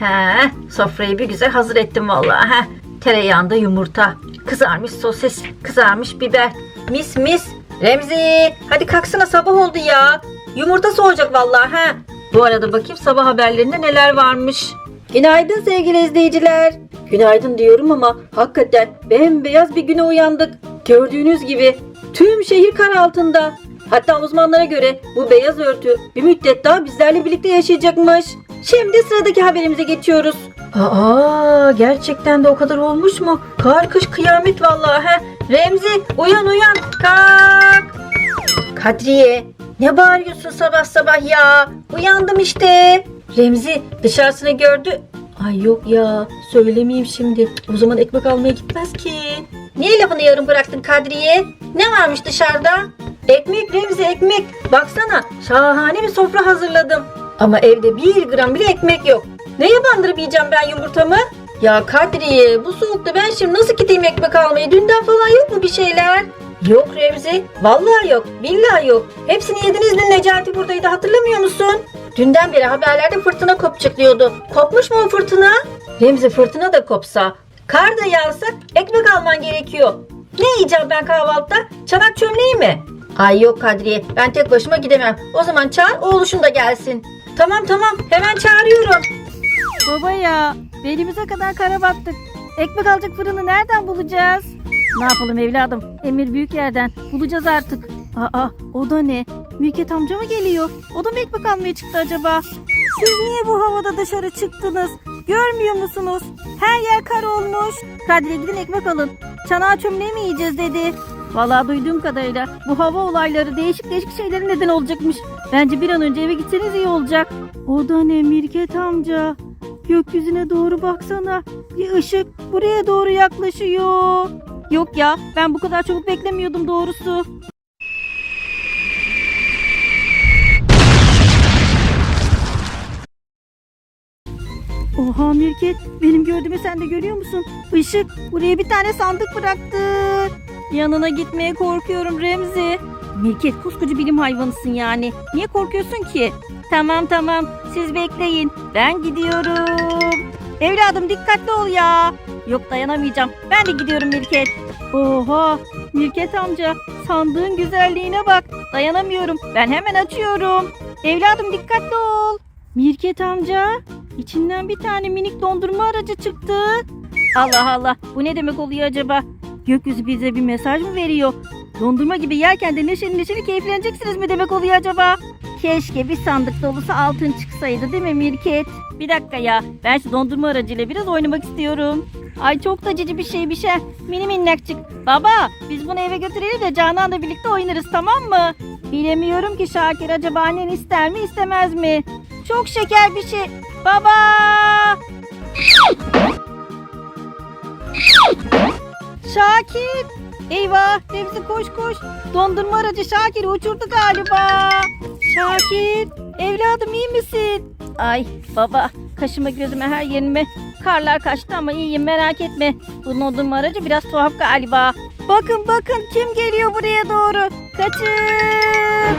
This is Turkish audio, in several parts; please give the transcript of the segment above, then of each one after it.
He, sofrayı bir güzel hazır ettim vallahi. He. Tereyağında yumurta, kızarmış sosis, kızarmış biber. Mis mis. Remzi, hadi kalksana sabah oldu ya. Yumurta soğuyacak vallahi he. Bu arada bakayım sabah haberlerinde neler varmış. Günaydın sevgili izleyiciler. Günaydın diyorum ama hakikaten bembeyaz bir güne uyandık. Gördüğünüz gibi tüm şehir kar altında. Hatta uzmanlara göre bu beyaz örtü bir müddet daha bizlerle birlikte yaşayacakmış. Şimdi sıradaki haberimize geçiyoruz. Aa gerçekten de o kadar olmuş mu? Kar kış kıyamet vallahi he. Remzi uyan uyan kalk. Kadriye ne bağırıyorsun sabah sabah ya? Uyandım işte. Remzi dışarısını gördü. Ay yok ya söylemeyeyim şimdi. O zaman ekmek almaya gitmez ki. Niye lafını yarım bıraktın Kadriye? Ne varmış dışarıda? Ekmek Remzi ekmek. Baksana şahane bir sofra hazırladım. Ama evde bir gram bile ekmek yok. Neye bandırıp yiyeceğim ben yumurtamı? Ya Kadriye bu soğukta ben şimdi nasıl gideyim ekmek almaya? Dünden falan yok mu bir şeyler? Yok Remzi. Vallahi yok. Billahi yok. Hepsini yediniz dün Necati buradaydı hatırlamıyor musun? Dünden beri haberlerde fırtına kopacak diyordu. Kopmuş mu o fırtına? Remzi fırtına da kopsa, kar da yağsa ekmek alman gerekiyor. Ne yiyeceğim ben kahvaltıda? Çanak çömleği mi? Ay yok Kadriye ben tek başıma gidemem. O zaman çağır oğluşun da gelsin. Tamam tamam hemen çağırıyorum. Baba ya belimize kadar kara battık. Ekmek alacak fırını nereden bulacağız? Ne yapalım evladım? Emir büyük yerden. Bulacağız artık. Aa o da ne? Mülket amca mı geliyor? O da mı ekmek almaya çıktı acaba? Siz niye bu havada dışarı çıktınız? Görmüyor musunuz? Her yer kar olmuş. Kadriye gidin ekmek alın. Çanağı çömleği mi yiyeceğiz dedi. Vallahi duyduğum kadarıyla bu hava olayları değişik değişik şeylerin neden olacakmış. Bence bir an önce eve gitseniz iyi olacak. O da ne Mirket amca? Gökyüzüne doğru baksana. Bir ışık buraya doğru yaklaşıyor. Yok ya ben bu kadar çabuk beklemiyordum doğrusu. Oha Mirket benim gördüğümü sen de görüyor musun? Işık buraya bir tane sandık bıraktı. Yanına gitmeye korkuyorum Remzi. Mirket koskoca bilim hayvanısın yani. Niye korkuyorsun ki? Tamam tamam siz bekleyin. Ben gidiyorum. Evladım dikkatli ol ya. Yok dayanamayacağım. Ben de gidiyorum Mirket. Oha Mirket amca sandığın güzelliğine bak. Dayanamıyorum. Ben hemen açıyorum. Evladım dikkatli ol. Mirket amca içinden bir tane minik dondurma aracı çıktı. Allah Allah bu ne demek oluyor acaba? Gökyüzü bize bir mesaj mı veriyor? Dondurma gibi yerken de neşeli neşeli keyifleneceksiniz mi demek oluyor acaba? Keşke bir sandık dolusu altın çıksaydı değil mi Mirket? Bir dakika ya ben şu dondurma aracıyla biraz oynamak istiyorum. Ay çok da cici bir şey bir şey. Mini minnakçık. Baba biz bunu eve götürelim de Canan'la birlikte oynarız tamam mı? Bilemiyorum ki Şakir acaba annen ister mi istemez mi? Çok şeker bir şey. Baba! Şakir! Eyvah! Remzi koş koş. Dondurma aracı Şakir'i uçurdu galiba. Şakir! Evladım iyi misin? Ay baba kaşıma gözüme her yerime karlar kaçtı ama iyiyim merak etme. Bu dondurma aracı biraz tuhaf galiba. Bakın bakın kim geliyor buraya doğru. Kaçın!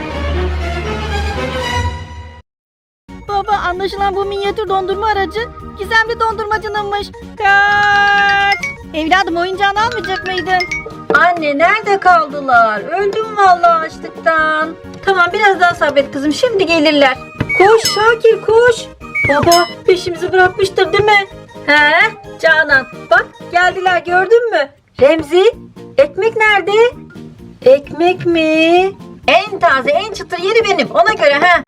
Baba anlaşılan bu minyatür dondurma aracı gizemli dondurmacınınmış. Kaç! Evladım oyuncağını almayacak mıydın? Anne nerede kaldılar? Öldüm vallahi açlıktan. Tamam biraz daha sabret kızım şimdi gelirler. Koş Şakir koş. Baba peşimizi bırakmıştır değil mi? He Canan bak geldiler gördün mü? Remzi ekmek nerede? Ekmek mi? En taze en çıtır yeri benim ona göre ha.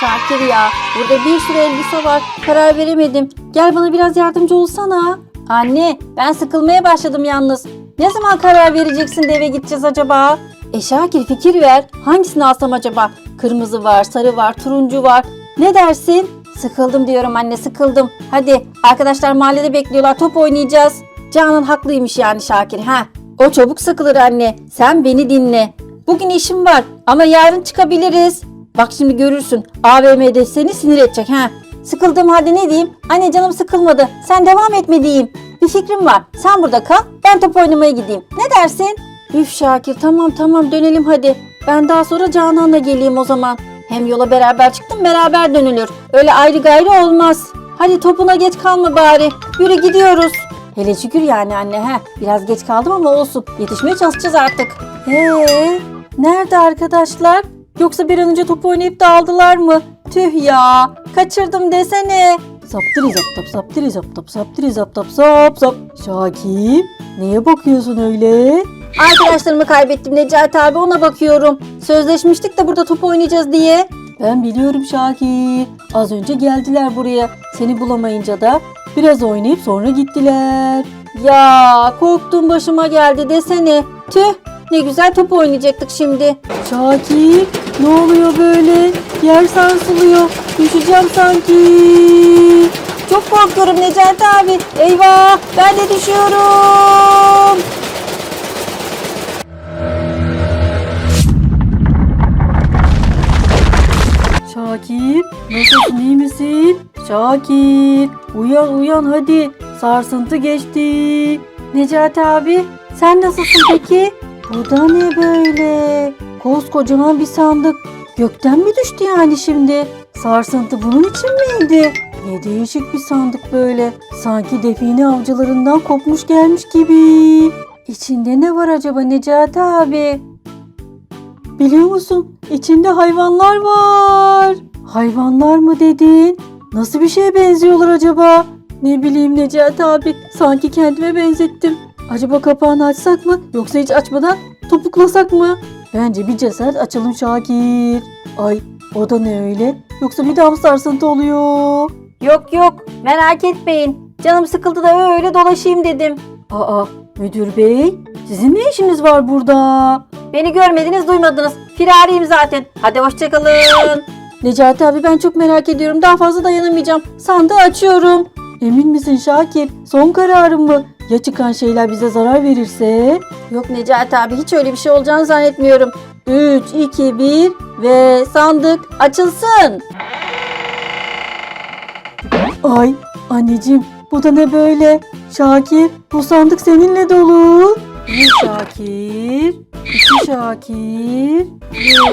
Şakir ya burada bir sürü elbise var karar veremedim. Gel bana biraz yardımcı olsana. Anne ben sıkılmaya başladım yalnız. Ne zaman karar vereceksin de eve gideceğiz acaba? E Şakir fikir ver. Hangisini alsam acaba? Kırmızı var, sarı var, turuncu var. Ne dersin? Sıkıldım diyorum anne sıkıldım. Hadi arkadaşlar mahallede bekliyorlar top oynayacağız. Canan haklıymış yani Şakir ha. O çabuk sıkılır anne. Sen beni dinle. Bugün işim var ama yarın çıkabiliriz. Bak şimdi görürsün. AVM'de seni sinir edecek ha. Sıkıldım hadi ne diyeyim? Anne canım sıkılmadı. Sen devam etme diyeyim. Bir fikrim var. Sen burada kal. Ben top oynamaya gideyim. Ne dersin? Üf Şakir tamam tamam dönelim hadi. Ben daha sonra Canan'la geleyim o zaman. Hem yola beraber çıktım beraber dönülür. Öyle ayrı gayrı olmaz. Hadi topuna geç kalma bari. Yürü gidiyoruz. Hele şükür yani anne he. Biraz geç kaldım ama olsun. Yetişmeye çalışacağız artık. Ee, nerede arkadaşlar? Yoksa bir an önce top oynayıp dağıldılar mı? Tüh ya. Kaçırdım desene. Saptiri zap tap saptiri zap tap saptiri zap tap sap sap. Şakir neye bakıyorsun öyle? Arkadaşlarımı kaybettim Necati abi ona bakıyorum. Sözleşmiştik de burada top oynayacağız diye. Ben biliyorum Şakir. Az önce geldiler buraya. Seni bulamayınca da biraz oynayıp sonra gittiler. Ya korktuğum başıma geldi desene. Tüh ne güzel top oynayacaktık şimdi. Şakir ne oluyor böyle? Yer sarsılıyor. Düşeceğim sanki. Çok korkuyorum Necati abi. Eyvah ben de düşüyorum. Şakir, nasılsın iyi misin? Şakir, uyan uyan hadi. Sarsıntı geçti. Necati abi, sen nasılsın peki? Bu da ne böyle? Koskocaman bir sandık. Gökten mi düştü yani şimdi? Sarsıntı bunun için miydi? Ne değişik bir sandık böyle. Sanki define avcılarından kopmuş gelmiş gibi. İçinde ne var acaba Necati abi? Biliyor musun? İçinde hayvanlar var. Hayvanlar mı dedin? Nasıl bir şeye benziyorlar acaba? Ne bileyim Necati abi. Sanki kendime benzettim. Acaba kapağını açsak mı? Yoksa hiç açmadan topuklasak mı? Bence bir cesaret açalım Şakir. Ay o da ne öyle? Yoksa bir daha mı sarsıntı oluyor? Yok yok merak etmeyin. Canım sıkıldı da öyle dolaşayım dedim. Aa müdür bey sizin ne işiniz var burada? Beni görmediniz duymadınız. Firariyim zaten. Hadi hoşçakalın. Necati abi ben çok merak ediyorum. Daha fazla dayanamayacağım. Sandığı açıyorum. Emin misin Şakir? Son kararın mı? Ya çıkan şeyler bize zarar verirse? Yok Necati abi hiç öyle bir şey olacağını zannetmiyorum. 3, 2, 1 ve sandık açılsın. Ay anneciğim bu da ne böyle? Şakir bu sandık seninle dolu. Bir Şakir, iki Şakir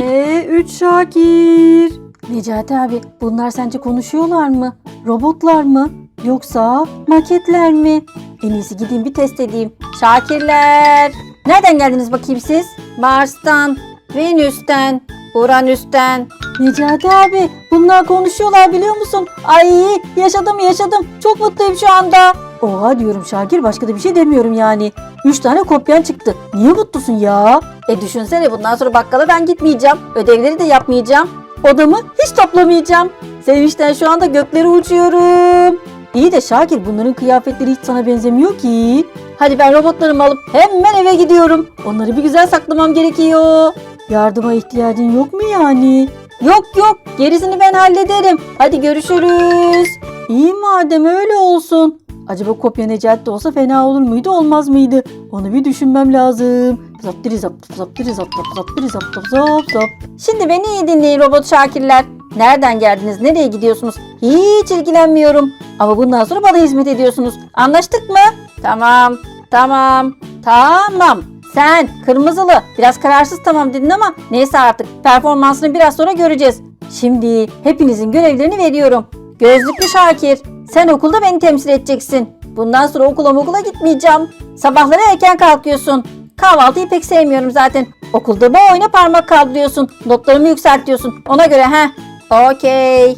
ve üç Şakir. Necati abi bunlar sence konuşuyorlar mı? Robotlar mı? Yoksa maketler mi? En iyisi gideyim bir test edeyim. Şakirler. Nereden geldiniz bakayım siz? Mars'tan, Venüs'ten, Uranüs'ten. Necati abi bunlar konuşuyorlar biliyor musun? Ay yaşadım yaşadım. Çok mutluyum şu anda. Oha diyorum Şakir başka da bir şey demiyorum yani. Üç tane kopyan çıktı. Niye mutlusun ya? E düşünsene bundan sonra bakkala ben gitmeyeceğim. Ödevleri de yapmayacağım. Odamı hiç toplamayacağım. Sevinçten şu anda göklere uçuyorum. İyi de Şakir bunların kıyafetleri hiç sana benzemiyor ki. Hadi ben robotlarımı alıp hemen eve gidiyorum. Onları bir güzel saklamam gerekiyor. Yardıma ihtiyacın yok mu yani? Yok yok gerisini ben hallederim. Hadi görüşürüz. İyi madem öyle olsun. Acaba kopya Necati olsa fena olur muydu olmaz mıydı? Onu bir düşünmem lazım. Zaptiri zap zaptiri zap zap zaptiri zap zap zap zap. Şimdi beni iyi dinleyin robot şakirler. Nereden geldiniz? Nereye gidiyorsunuz? Hiç ilgilenmiyorum. Ama bundan sonra bana hizmet ediyorsunuz. Anlaştık mı? Tamam. Tamam. Tamam. Sen kırmızılı biraz kararsız tamam dedin ama neyse artık performansını biraz sonra göreceğiz. Şimdi hepinizin görevlerini veriyorum. Gözlüklü Şakir sen okulda beni temsil edeceksin. Bundan sonra okula okula gitmeyeceğim. Sabahları erken kalkıyorsun. Kahvaltıyı pek sevmiyorum zaten. Okulda bu oyuna parmak kaldırıyorsun. Notlarımı yükseltiyorsun. Ona göre he. Okey.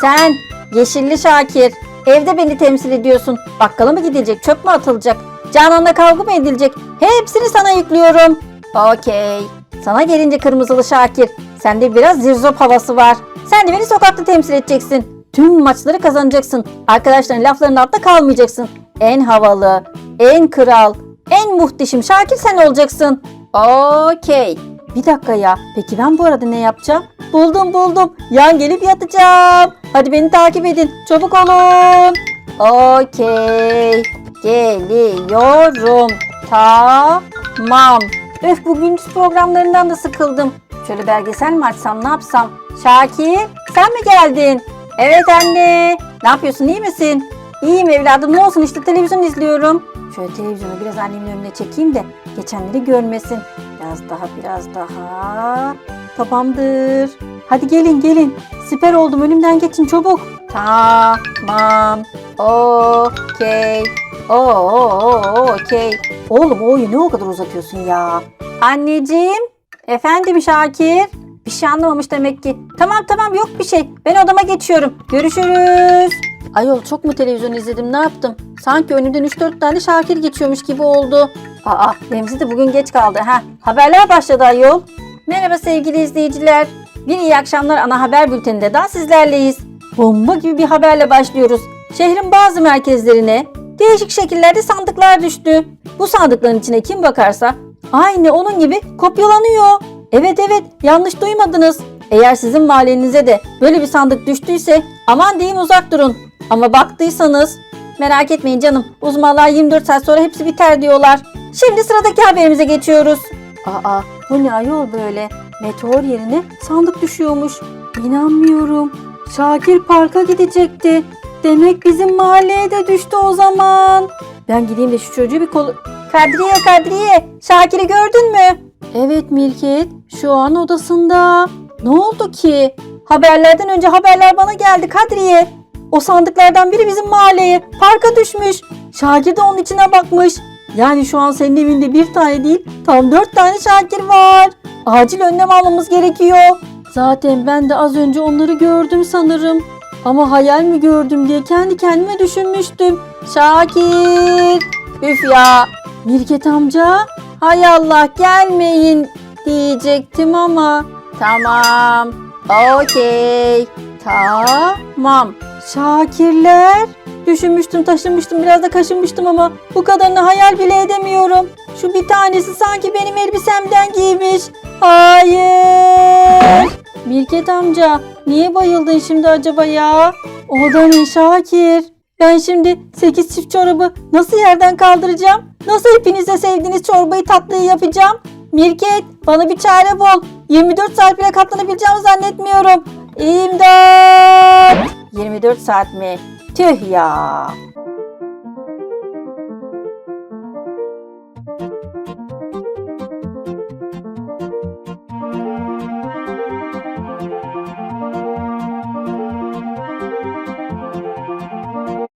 Sen Yeşilli Şakir. Evde beni temsil ediyorsun. Bakkala mı gidilecek? Çöp mü atılacak? Canan'la kavga mı edilecek? Hepsini sana yüklüyorum. Okey. Sana gelince kırmızılı Şakir. Sende biraz zirzop havası var. Sen de beni sokakta temsil edeceksin. Tüm maçları kazanacaksın. Arkadaşların laflarının altında kalmayacaksın. En havalı, en kral, en muhteşem Şakir sen olacaksın. Okey. Bir dakika ya. Peki ben bu arada ne yapacağım? Buldum buldum. Yan gelip yatacağım. Hadi beni takip edin. Çabuk olun. Okey. Geliyorum. Tamam. Öf bu gündüz programlarından da sıkıldım. Şöyle belgesel mi açsam ne yapsam? Şakir sen mi geldin? Evet anne. Ne yapıyorsun iyi misin? İyiyim evladım ne olsun işte televizyon izliyorum. Şöyle televizyonu biraz annemin önüne çekeyim de geçenleri görmesin. Biraz daha biraz daha. Tamamdır. Hadi gelin gelin. Siper oldum önümden geçin çabuk. Tamam. Okey. Oo, okey. Oğlum o oyunu ne o kadar uzatıyorsun ya? Anneciğim. Efendim Şakir. Bir şey anlamamış demek ki. Tamam tamam yok bir şey. Ben odama geçiyorum. Görüşürüz. Ayol çok mu televizyon izledim ne yaptım? Sanki önümden 3-4 tane Şakir geçiyormuş gibi oldu. Aa Remzi de bugün geç kaldı. ha. Haberler başladı ayol. Merhaba sevgili izleyiciler. Bir iyi akşamlar ana haber bülteninde daha sizlerleyiz. Bomba gibi bir haberle başlıyoruz. Şehrin bazı merkezlerine değişik şekillerde sandıklar düştü. Bu sandıkların içine kim bakarsa aynı onun gibi kopyalanıyor. Evet evet yanlış duymadınız. Eğer sizin mahallenize de böyle bir sandık düştüyse aman diyeyim uzak durun. Ama baktıysanız merak etmeyin canım uzmanlar 24 saat sonra hepsi biter diyorlar. Şimdi sıradaki haberimize geçiyoruz. Aa bu ne ayol böyle? Meteor yerine sandık düşüyormuş. İnanmıyorum. Şakir parka gidecekti. Demek bizim mahalleye de düştü o zaman. Ben gideyim de şu çocuğu bir kolu... Kadriye Kadriye Şakir'i gördün mü? Evet Milket şu an odasında. Ne oldu ki? Haberlerden önce haberler bana geldi Kadriye. O sandıklardan biri bizim mahalleye parka düşmüş. Şakir de onun içine bakmış. Yani şu an senin evinde bir tane değil tam dört tane Şakir var. Acil önlem almamız gerekiyor. Zaten ben de az önce onları gördüm sanırım. Ama hayal mi gördüm diye kendi kendime düşünmüştüm. Şakir! Üf ya! Mirket amca, hay Allah gelmeyin diyecektim ama. Tamam, okey, tamam. Şakirler, düşünmüştüm, taşınmıştım, biraz da kaşınmıştım ama bu kadarını hayal bile edemiyorum. Şu bir tanesi sanki benim elbisemden giymiş. Hayır. Mirket amca, niye bayıldın şimdi acaba ya? O da ne Şakir? Ben şimdi 8 çift çorabı nasıl yerden kaldıracağım? Nasıl hepinize sevdiğiniz çorbayı tatlıyı yapacağım? Mirket bana bir çare bul. 24 saat bile katlanabileceğimi zannetmiyorum. İmdat! 24 saat mi? Tüh ya.